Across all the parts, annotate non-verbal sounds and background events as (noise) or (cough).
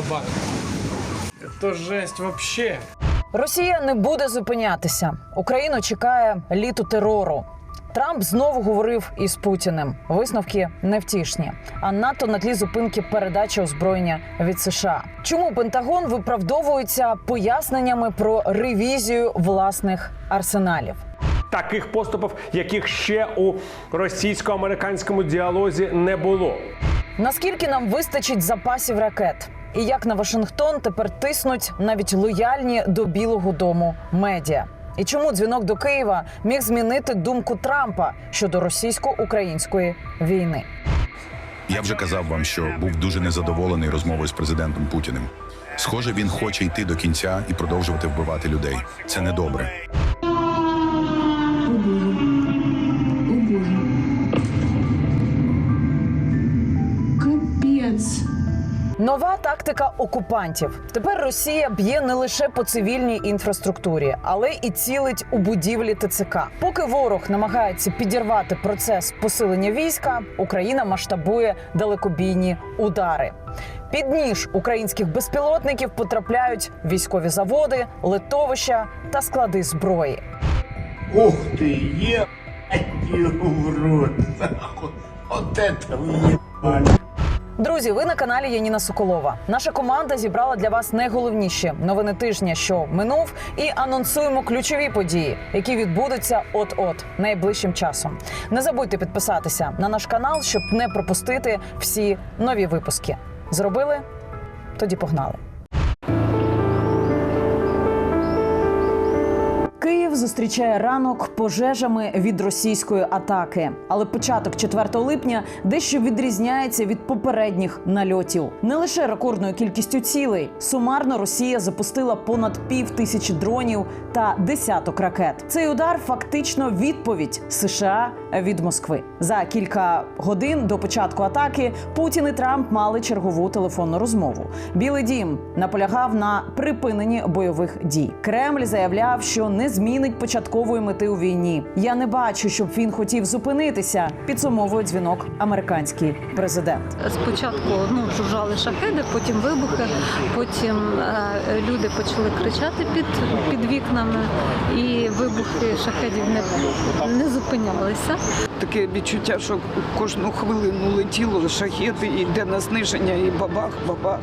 бабах. Это жесть вообще. Росія не буде зупинятися. Україну чекає літо терору. Трамп знову говорив із Путіним. Висновки невтішні. А НАТО на тлі зупинки передачі озброєння від США. Чому Пентагон виправдовується поясненнями про ревізію власних арсеналів? Таких поступів, яких ще у російсько-американському діалозі не було. Наскільки нам вистачить запасів ракет? І як на Вашингтон тепер тиснуть навіть лояльні до Білого Дому медіа? І чому дзвінок до Києва міг змінити думку Трампа щодо російсько-української війни? Я вже казав вам, що був дуже незадоволений розмовою з президентом Путіним. Схоже, він хоче йти до кінця і продовжувати вбивати людей. Це недобре. Нова тактика окупантів. Тепер Росія б'є не лише по цивільній інфраструктурі, але і цілить у будівлі ТЦК. Поки ворог намагається підірвати процес посилення війська, Україна масштабує далекобійні удари. Під ніж українських безпілотників потрапляють військові заводи, литовища та склади зброї. Ух ты, ебать его в рот, нахуй. Друзі, ви на каналі Яніна Соколова. Наша команда зібрала для вас найголовніші новини тижня, що минув, і анонсуємо ключові події, які відбудуться от-от найближчим часом. Не забудьте підписатися на наш канал, щоб не пропустити всі нові випуски. Зробили? Тоді погнали. Зустрічає ранок пожежами від російської атаки. Але початок 4 липня дещо відрізняється від попередніх нальотів. Не лише рекордною кількістю цілей. Сумарно Росія запустила понад пів тисячі дронів та десяток ракет. Цей удар фактично відповідь США від Москви. За кілька годин до початку атаки Путін і Трамп мали чергову телефонну розмову. Білий дім наполягав на припиненні бойових дій. Кремль заявляв, що не змінить початкової мети у війні. Я не бачу, щоб він хотів зупинитися. Підсумовує дзвінок американський президент. Спочатку ну, жужжали шахеди, потім вибухи, потім е, люди почали кричати під, під вікнами, і вибухи шахедів не, не зупинялися. Таке відчуття, що кожну хвилину летіло шахеди, і йде на зниження, і бабах, бабах.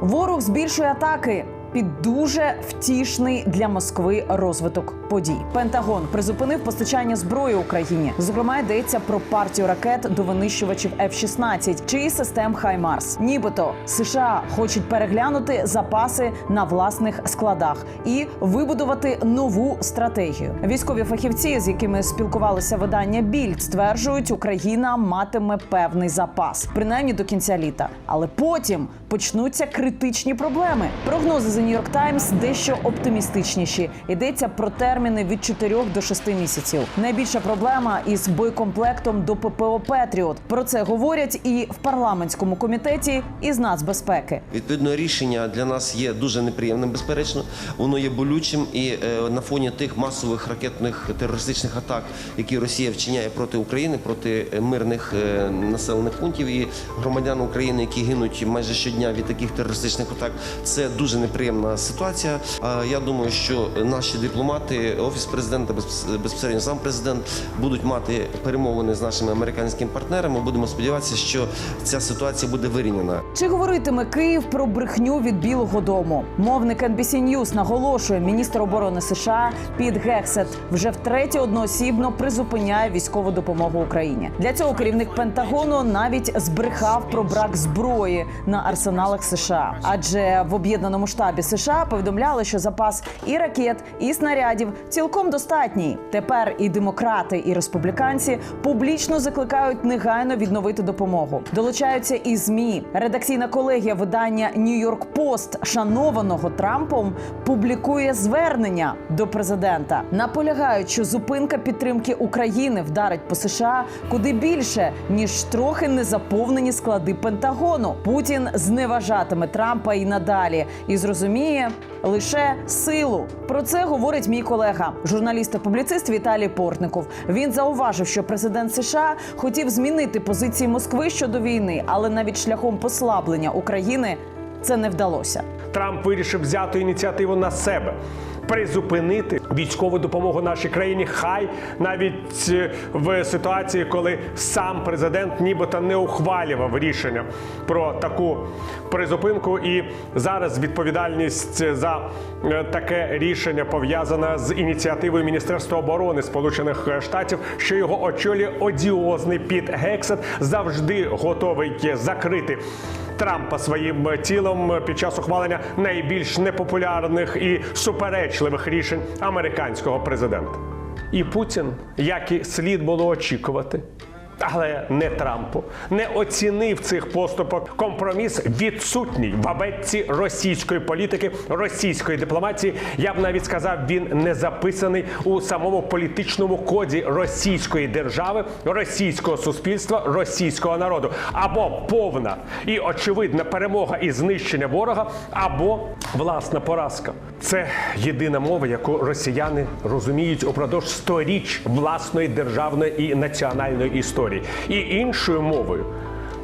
Ворог збільшує атаки. Під дуже втішний для Москви розвиток подій. Пентагон призупинив постачання зброї Україні. Зокрема, йдеться про партію ракет до винищувачів F-16 чи систем Хаймарс. Нібито США хочуть переглянути запаси на власних складах і вибудувати нову стратегію. Військові фахівці, з якими спілкувалося видання Більд, стверджують, Україна матиме певний запас, принаймні до кінця літа. Але потім почнуться критичні проблеми. Прогнози York Times дещо оптимістичніші. Йдеться про терміни від 4 до 6 місяців. Найбільша проблема із боєкомплектом до ППО Петріот. Про це говорять і в парламентському комітеті із нацбезпеки. Відповідно, рішення для нас є дуже неприємним, безперечно. Воно є болючим, і е, на фоні тих масових ракетних терористичних атак, які Росія вчиняє проти України, проти е, мирних е, населених пунктів і громадян України, які гинуть майже щодня від таких терористичних атак, це дуже неприємна ситуація. А я думаю, що наші дипломати, офіс президента, безпос- безпосередньо сам президент будуть мати перемовини з нашими американськими партнерами. Будемо сподіватися, що ця ситуація буде вирівняна. Чи говоритиме Київ про брехню від Білого Дому? Мовник NBC News наголошує, міністр оборони США Піт Гексет вже втретє одноосібно призупиняє військову допомогу Україні. Для цього керівник Пентагону навіть збрехав про брак зброї на арсеналах США. Адже в об'єднаному штабі США повідомляли, що запас і ракет, і снарядів цілком достатній. Тепер і демократи, і республіканці публічно закликають негайно відновити допомогу. Долучаються і змі. Редакційна колегія видання Нью-Йорк Пост, шанованого Трампом, публікує звернення до президента. Наполягають, що зупинка підтримки України вдарить по США куди більше ніж трохи незаповнені склади Пентагону. Путін зневажатиме Трампа і надалі і зрозуміє лише силу. Про це говорить мій колега, журналіст та публіцист Віталій Портников. Він зауважив, що президент США хотів змінити позиції Москви щодо війни, але навіть шляхом послаблення України це не вдалося. Трамп вирішив взяти ініціативу на себе. Призупинити військову допомогу нашій країні, хай навіть е, в ситуації, коли сам президент нібито не ухвалював рішення про таку призупинку, і зараз відповідальність за е, таке рішення пов'язана з ініціативою Міністерства оборони Сполучених Штатів, що його очолює одіозний Піт Гексет, завжди готовий закрити Трампа своїм тілом під час ухвалення найбільш непопулярних і суперечливих рішень американського президента. І Путін, як і слід було очікувати. Але не Трампу не оцінив цих поступок. Компроміс відсутній в абетці російської політики, російської дипломатії. Я б навіть сказав, він не записаний у самому політичному коді російської держави, російського суспільства, російського народу. Або повна і очевидна перемога і знищення ворога, або власна поразка. Це єдина мова, яку росіяни розуміють упродовж сторіч власної державної і національної історії. І іншою мовою,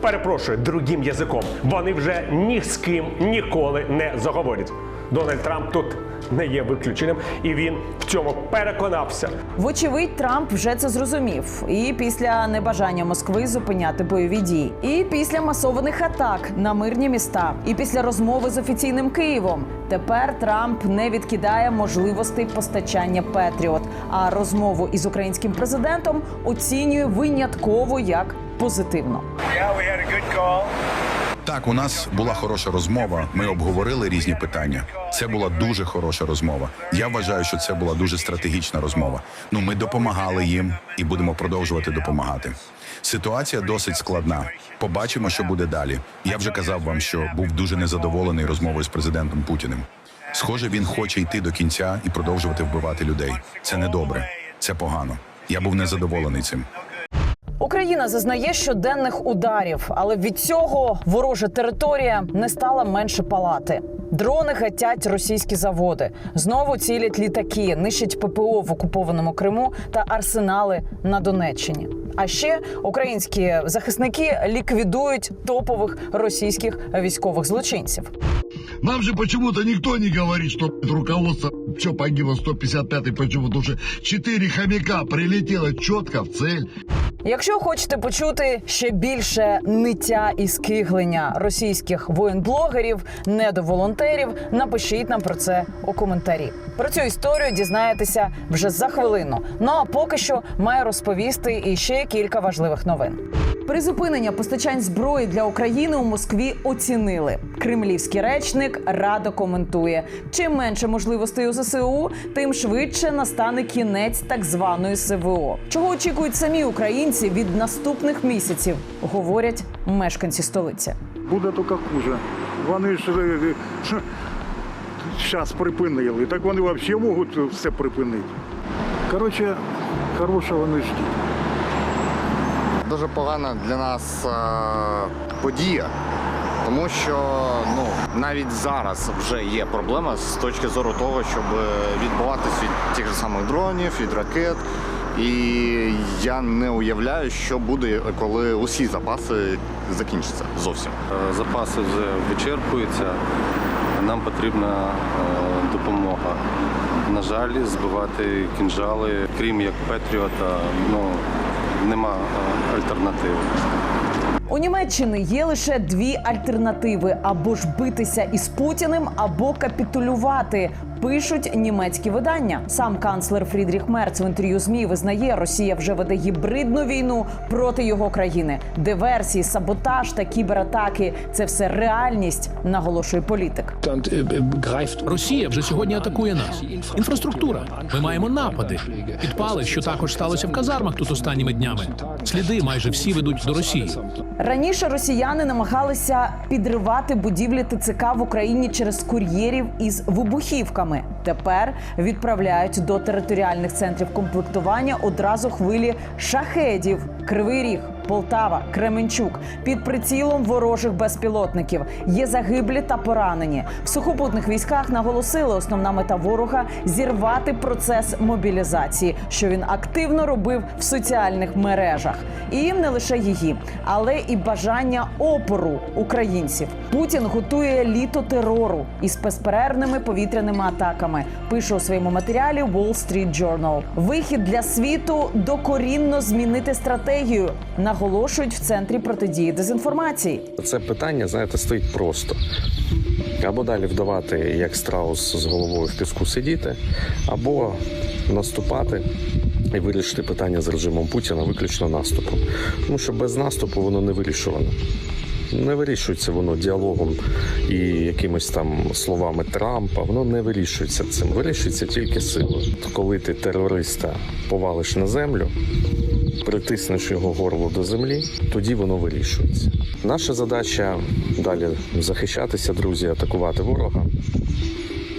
перепрошую, другим язиком, вони вже ні з ким ніколи не заговорять. Дональд Трамп тут не є виключенням, і він в цьому переконався. Вочевидь, Трамп вже це зрозумів. І після небажання Москви зупиняти бойові дії, і після масованих атак на мирні міста, і після розмови з офіційним Києвом. Тепер Трамп не відкидає можливостей постачання Петріот, а розмову із українським президентом оцінює винятково як позитивно. Так, у нас була хороша розмова. Ми обговорили різні питання. Це була дуже хороша розмова. Я вважаю, що це була дуже стратегічна розмова. Ну, ми допомагали їм і будемо продовжувати допомагати. Ситуація досить складна. Побачимо, що буде далі. Я вже казав вам, що був дуже незадоволений розмовою з президентом Путіним. Схоже, він хоче йти до кінця і продовжувати вбивати людей. Це недобре, це погано. Я був незадоволений цим. Україна зазнає щоденних ударів, але від цього ворожа територія не стала менше палати. Дрони гатять російські заводи, знову цілять літаки, нищать ППО в окупованому Криму та арсенали на Донеччині. А ще українські захисники ліквідують топових російських військових злочинців. Нам же почему-то никто не говорит, что руководство все погибло 155-й почему, потому что четыре хомяка прилетело четко в цель. Якщо хочете почути ще більше ниття і скиглення російських воєнблогерів, недоволонтерів, напишіть нам про це у коментарі. Про цю історію дізнаєтеся вже за хвилину. Ну а поки що маю розповісти і ще кілька важливих новин. Призупинення постачань зброї для України у Москві оцінили. Кремлівський речник радо коментує: чим менше можливостей у ЗСУ, тим швидше настане кінець так званої СВО. Чого очікують самі українці від наступних місяців, говорять мешканці столиці. Буде тільки хуже. Вони ж зараз припинили. Так вони взагалі можуть все припинити. Коротше, хорошого не ждіть. Дуже погана для нас е, подія, тому що ну навіть зараз вже є проблема з точки зору того, щоб відбуватись від тих же самих дронів, від ракет. І я не уявляю, що буде, коли усі запаси закінчаться зовсім. Е, Запаси вже вичерпуються. Нам потрібна е, допомога. На жаль, збивати кінжали, крім як Петріота, ну нема е, альтернативи. У Німеччини є лише дві альтернативи: або ж битися із Путіним, або капітулювати. Пишуть німецькі видання. Сам канцлер Фрідріх Мерц в інтерв'ю змі визнає, Росія вже веде гібридну війну проти його країни. Диверсії, саботаж та кібератаки це все реальність, наголошує політик. Росія вже сьогодні атакує нас. Інфраструктура. Ми маємо напади. Підпали, що також сталося в казармах тут останніми днями. Сліди майже всі ведуть до Росії. Раніше росіяни намагалися підривати будівлі ТЦК в Україні через кур'єрів із вибухівками. somewhere. Тепер відправляють до територіальних центрів комплектування одразу хвилі шахедів, Кривий Ріг, Полтава, Кременчук під прицілом ворожих безпілотників. Є загиблі та поранені. В сухопутних військах наголосили, основна мета ворога зірвати процес мобілізації, що він активно робив в соціальних мережах. І не лише її, але і бажання опору українців. Путін готує літо терору із безперервними повітряними атаками. Пише у своєму матеріалі Wall Street Journal. Вихід для світу докорінно змінити стратегію. Наголошують в центрі протидії дезінформації. Це питання, знаєте, стоїть просто. Або далі вдавати, як страус з головою в піску сидіти, або наступати і вирішити питання з режимом Путіна виключно наступом. Тому що без наступу воно не вирішувано. Не вирішується воно діалогом і якимись там словами Трампа. Воно не вирішується цим. Вирішується тільки силою. Коли ти терориста повалиш на землю, притиснеш його горло до землі, тоді воно вирішується. Наша задача далі захищатися, друзі, атакувати ворога.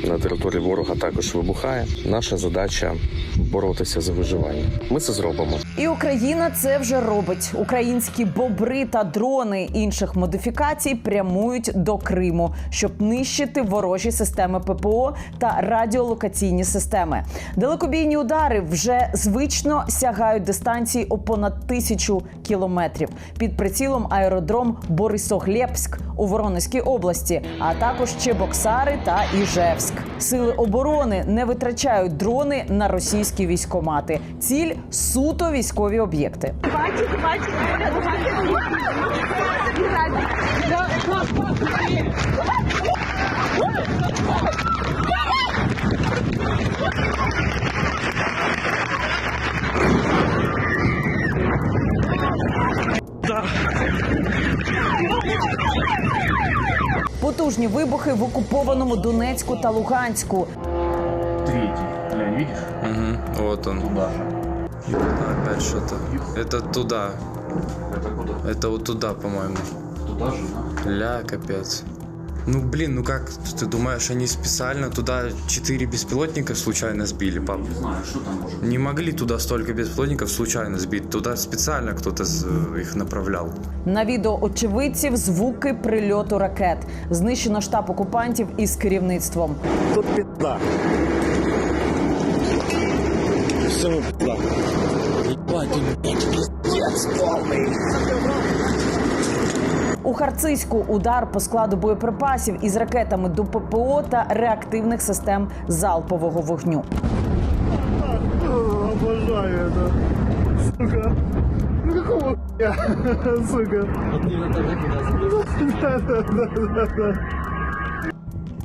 На території ворога також вибухає. Наша задача боротися за виживання. Ми це зробимо. І Україна це вже робить. Українські бобри та дрони інших модифікацій прямують до Криму, щоб нищити ворожі системи ППО та радіолокаційні системи. Далекобійні удари вже звично сягають дистанції у понад тисячу кілометрів. Під прицілом аеродром Борисоглєбськ у Воронезькій області, а також Чебоксари та Іжевськ. Сили оборони не витрачають дрони на російські військомати. Ціль суто військові об'єкти. Потужні вибухи в окупованому Донецьку та Луганську. Третий. Глянь, видишь? Угу, вот он. Туда же. Опять что-то. Это туда. Это куда? Это вот туда, по-моему. Туда же, да? Ля, капец. Ну блин, ну как ты думаешь, они специально туда четыре беспилотника случайно сбили, пап? Не знаю, что там может быть. Не могли туда столько беспилотников случайно сбить. Туда специально кто-то с- их направлял. На відео очевидців звуки прильоту ракет. Знищено штаб окупантів із керівництвом. Тут пизда. У Харцизьку удар по складу боєприпасів із ракетами до ППО та реактивних систем залпового вогню. Обожаю это. Сука. Ну какого хуя? (laughs) Сука.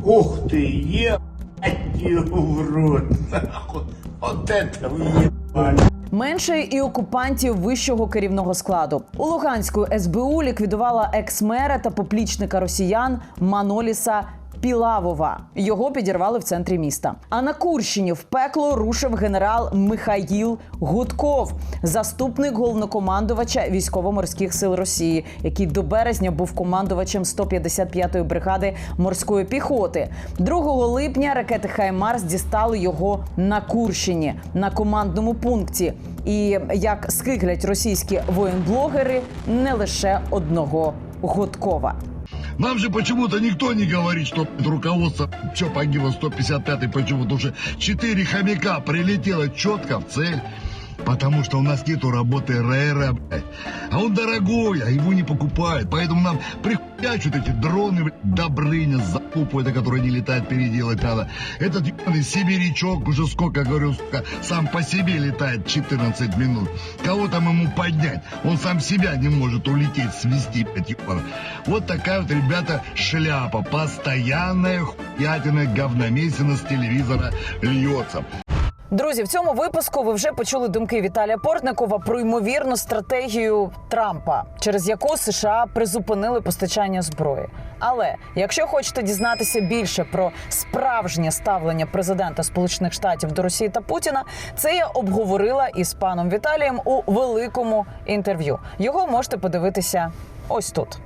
Ух ты, ебать в рот. нахуй. Вот это въебали. Менше і окупантів вищого керівного складу у Луганську СБУ ліквідувала екс-мера та поплічника росіян Маноліса. Пілавова його підірвали в центрі міста. А на Курщині в пекло рушив генерал Михаїл Гудков, заступник головнокомандувача військово-морських сил Росії, який до березня був командувачем 155-ї бригади морської піхоти. 2 липня ракети Хаймарс дістали його на Курщині на командному пункті. І як скиглять російські воєнблогери, не лише одного Гудкова. Нам же почему-то никто не говорит, что руководство все погибло 155-й почему-то уже четыре хомяка прилетело четко в цель. Потому что у нас нету работы блядь. А он дорогой, а его не покупают. Поэтому нам прихуячут эти дроны, блядь, Добрыня, закупу, это который не летает, переделать надо. Этот ебаный сибирячок уже сколько, говорю, сука, сам по себе летает 14 минут. Кого там ему поднять? Он сам себя не может улететь, свести, блядь, ебаный. Вот такая вот, ребята, шляпа. Постоянная хуятина, говномесина с телевизора льется. Друзі, в цьому випуску ви вже почули думки Віталія Портникова про ймовірну стратегію Трампа, через яку США призупинили постачання зброї. Але якщо хочете дізнатися більше про справжнє ставлення президента Сполучених Штатів до Росії та Путіна, це я обговорила із паном Віталієм у великому інтерв'ю. Його можете подивитися ось тут.